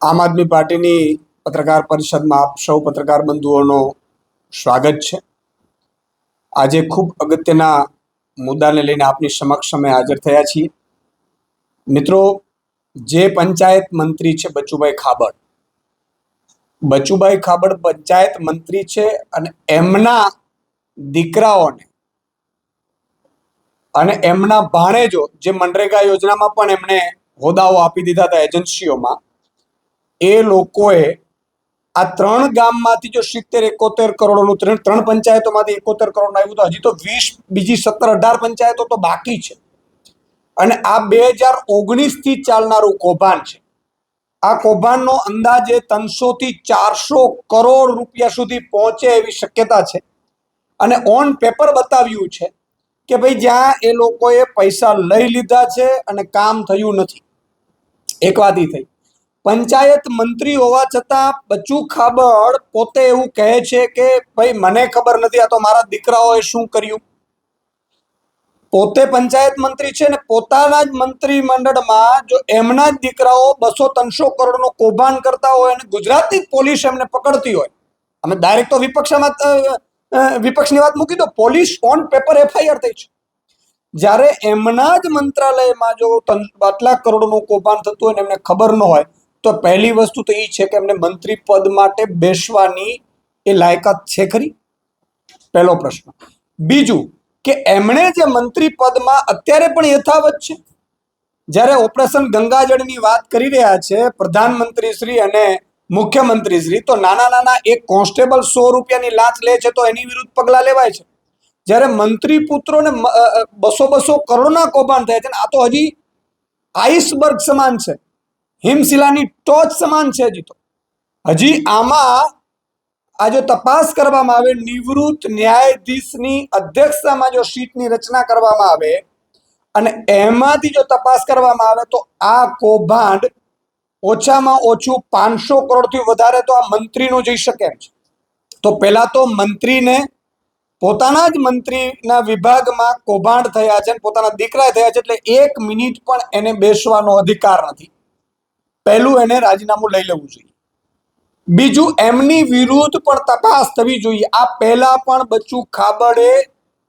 આમ આદમી પાર્ટીની પત્રકાર પરિષદમાં આપ સૌ પત્રકાર બંધુઓનો સ્વાગત છે. આજે ખૂબ અગત્યના મુદ્દાને લઈને આપની સમક્ષ અમે હાજર થયા છીએ. મિત્રો, જે પંચાયત મંત્રી છે બચુભાઈ ખાબડ બચુભાઈ ખાબડ પંચાયત મંત્રી છે અને એમના દીકરાઓને અને એમના ભાણેજો જે મનરેગા યોજનામાં પણ એમણે હોદ્દાઓ આપી દીધા હતા એજન્સીઓમાં, એ લોકોએ આ ત્રણ ગામમાંથી જો સિત્તેર, એકોતેર કરોડનું ત્રણ ત્રણ પંચાયતોમાંથી એકોતેર કરોડ આવ્યું તો હજી તો વીસ, બીજી સત્તર, અઢાર પંચાયતો તો બાકી છે. અને આ બે હજાર ઓગણીસથી ચાલનારું કૌભાંડ છે. આ કૌભાંડનો અંદાજે ત્રણસોથી ચારસો કરોડ રૂપિયા સુધી પહોંચે એવી શક્યતા છે. અને ઓન પેપર બતાવ્યું છે કે ભાઈ જ્યાં એ લોકોએ પૈસા લઈ લીધા છે અને કામ થયું નથી. એક વાત થઈ. પંચાયત મંત્રી હોવા છતાં બચુ ખાબડ પોતે એવું કહે છે કે ભાઈ મને ખબર નથી, આ તો મારા દીકરાઓએ શું કર્યું? પોતે પંચાયત મંત્રી છે ને પોતાના જ મંત્રી મંડળમાં જો એમના જ દીકરાઓ બસો ત્રણસો કરોડનો કૌભાંડ કરતા હોય અને ગુજરાતની પોલીસ એમને પકડતી હોય. અમે ડાયરેક્ટ તો વિપક્ષમાં વિપક્ષની વાત મૂકી દો પોલીસ ઓન પેપર એફઆઈઆર થઈ છે. જ્યારે એમના જ મંત્રાલયમાં જો આટલા કરોડનું કૌભાંડ થતું હોય ને એમને ખબર ન હોય, તો પહેલી વસ્તુ તો એ છે કે એમને મંત્રી પદ માટે બેસવાની એ લાયકાત છે ખરી? પહેલો પ્રશ્ન. બીજું કે એમણે જે મંત્રી પદમાં અત્યારે પણ યથાવત છે? જ્યારે ઓપરેશન ગંગાજળની વાત કરી રહ્યા છે, પ્રધાનમંત્રી શ્રી અને મુખ્યમંત્રી શ્રી તો નાના નાના એક કોન્સ્ટેબલ સો રૂપિયાની લાંચ લે છે તો એની વિરુદ્ધ પગલાં લેવાય છે. જ્યારે મંત્રી પુત્રોને બસો બસો કરોડના કૌભાંડ થયા છે ને આ તો હજી આઈસબર્ગ સમાન છે. હિમશિલાની ટોચ સમાન છે હજી તો. હજી આમાં આ જો તપાસ કરવામાં આવે, નિવૃત્ત ન્યાયાધીશની અધ્યક્ષતામાં જો સીટની રચના કરવામાં આવે અને એમાંથી જો તપાસ કરવામાં આવે તો આ કૌભાંડ ઓછામાં ઓછું પાંચસો કરોડથી વધારે તો આ મંત્રીનું જઈ શકે એમ છે. તો પહેલાં તો મંત્રીને પોતાના જ મંત્રીના વિભાગમાં કૌભાંડ થયા છે પોતાના દીકરા થયા છે એટલે એક મિનિટ પણ એને બેસવાનો અધિકાર નથી. પહેલું એને રાજીનામું લઈ લેવું જોઈએ. બીજું, એમની વિરુદ્ધ પણ તપાસ થવી જોઈએ. આ પહેલા પણ બચ્ચુ ખાબડે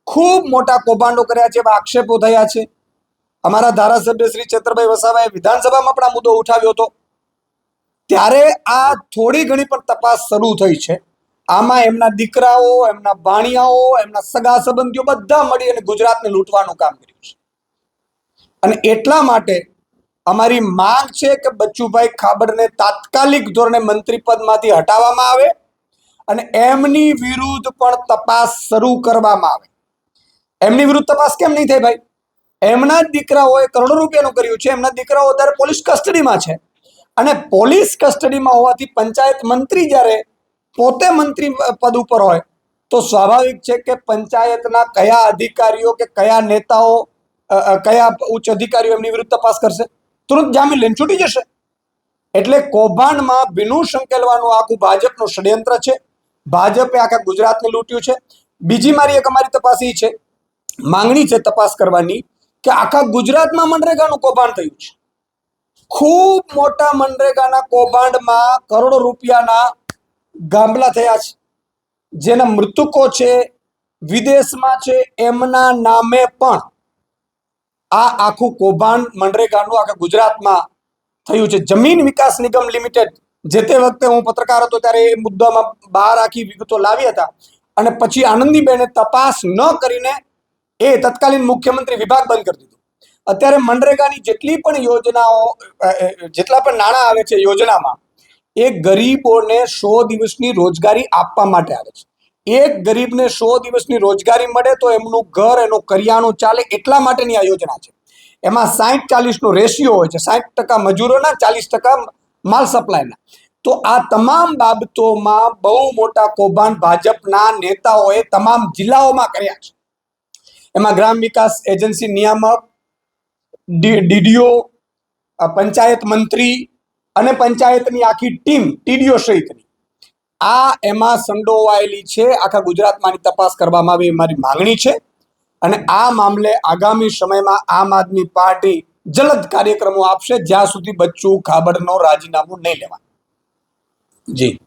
ખૂબ મોટા કૌભાંડો કર્યા છે એવા આક્ષેપો થયા છે. અમારા ધારાસભ્ય શ્રી ચેતરભાઈ વસાવાએ વિધાનસભામાં પણ આ મુદ્દો ઉઠાવ્યો હતો. ત્યારે આ થોડી ઘણી પણ તપાસ શરૂ થઈ છે. આમાં એમના દીકરાઓ, એમના ભાણિયાઓ એમના સગા સંબંધીઓ બધા મળી અને ગુજરાતને લૂંટવાનું કામ કર્યું છે. અને એટલા માટે અમારી માંગ છે કે બચ્ચુભાઈ ખાબડને તાત્કાલિક ધોરણે મંત્રી પદમાંથી હટાવવામાં આવે અને એમની વિરુદ્ધ પણ તપાસ શરૂ કરવામાં આવે. એમની વિરુદ્ધ તપાસ કેમ નહીં થઈ ભાઈ? એમના દીકરાઓએ કરોડો રૂપિયાનું કર્યું છે. એમના દીકરાઓ અત્યારે પોલીસ કસ્ટડીમાં છે. અને પોલીસ કસ્ટડીમાં હોવાથી પંચાયત મંત્રી જ્યારે પોતે મંત્રી પદ ઉપર હોય, તો સ્વાભાવિક છે કે પંચાયતના કયા અધિકારીઓ કે કયા નેતાઓ કયા ઉચ્ચ અધિકારીઓ એમની વિરુદ્ધ તપાસ કરશે? તુરંત જામીન લઈને છૂટી જશે. એટલે કૌભાંડમાં ભીનું સંકેલવાનું આખું ભાજપનું ષડયંત્ર છે. ભાજપે આખા ગુજરાતને લૂંટ્યું છે. બીજી મારી એક અમારી તપાસ એ છે. માંગણી છે તપાસ કરવાની કે આખા ગુજરાતમાં મનરેગાનું કૌભાંડ થયું છે. ખૂબ મોટા મનરેગાના કૌભાંડમાં કરોડો રૂપિયાના ગામલા થયા છે. જેના મૃતકો છે, વિદેશમાં છે, એમના નામે પણ આ આખું કૌભાંડ મનરેગાનું આખા ગુજરાતમાં થયું છે. જમીન વિકાસ નિગમ લિમિટેડ, જે તે વખતે હું પત્રકાર હતો ત્યારે એ મુદ્દામાં બહાર આખી વિગતો લાવી હતા. અને પછી આનંદીબેને તપાસ ન કરીને એ તત્કાલીન મુખ્યમંત્રી વિભાગ બંધ કરી દીધું. અત્યારે મનરેગાની જેટલી પણ યોજનાઓ જેટલા પણ નાણાં આવે છે યોજનામાં એ ગરીબોને સો દિવસની રોજગારી આપવા માટે આવે છે. એક ગરીબને સો દિવસની રોજગારી મળે તો એમનું ઘર, એનું કરિયાણું ચાલે એટલા માટેની આ યોજના છે. એમાં સાહીઠ ચાલીસનો રેશિયો હોય છે સાહીઠ ટકા મજૂરોના, ચાલીસ ટકા માલ સપ્લાયના. તો આ તમામ બાબતોમાં બહુ મોટા કૌભાંડ ભાજપના નેતાઓએ તમામ જિલ્લાઓમાં કર્યા છે. એમાં ગ્રામ વિકાસ એજન્સી નિયામક ડીડીઓ પંચાયત મંત્રી અને પંચાયતની આખી ટીમ ટીડીઓ સહિતની. આ એમાં સંડોવાયેલી છે, આખા ગુજરાતમાં આની તપાસ કરવામાં આવે, એ મારી માંગણી છે. અને આ મામલે આગામી સમયમાં આમ આદમી પાર્ટી જલદ કાર્યક્રમો આપશે, જ્યાં સુધી બચ્ચું, ખાબડનો રાજીનામું નહીં લેવા જી.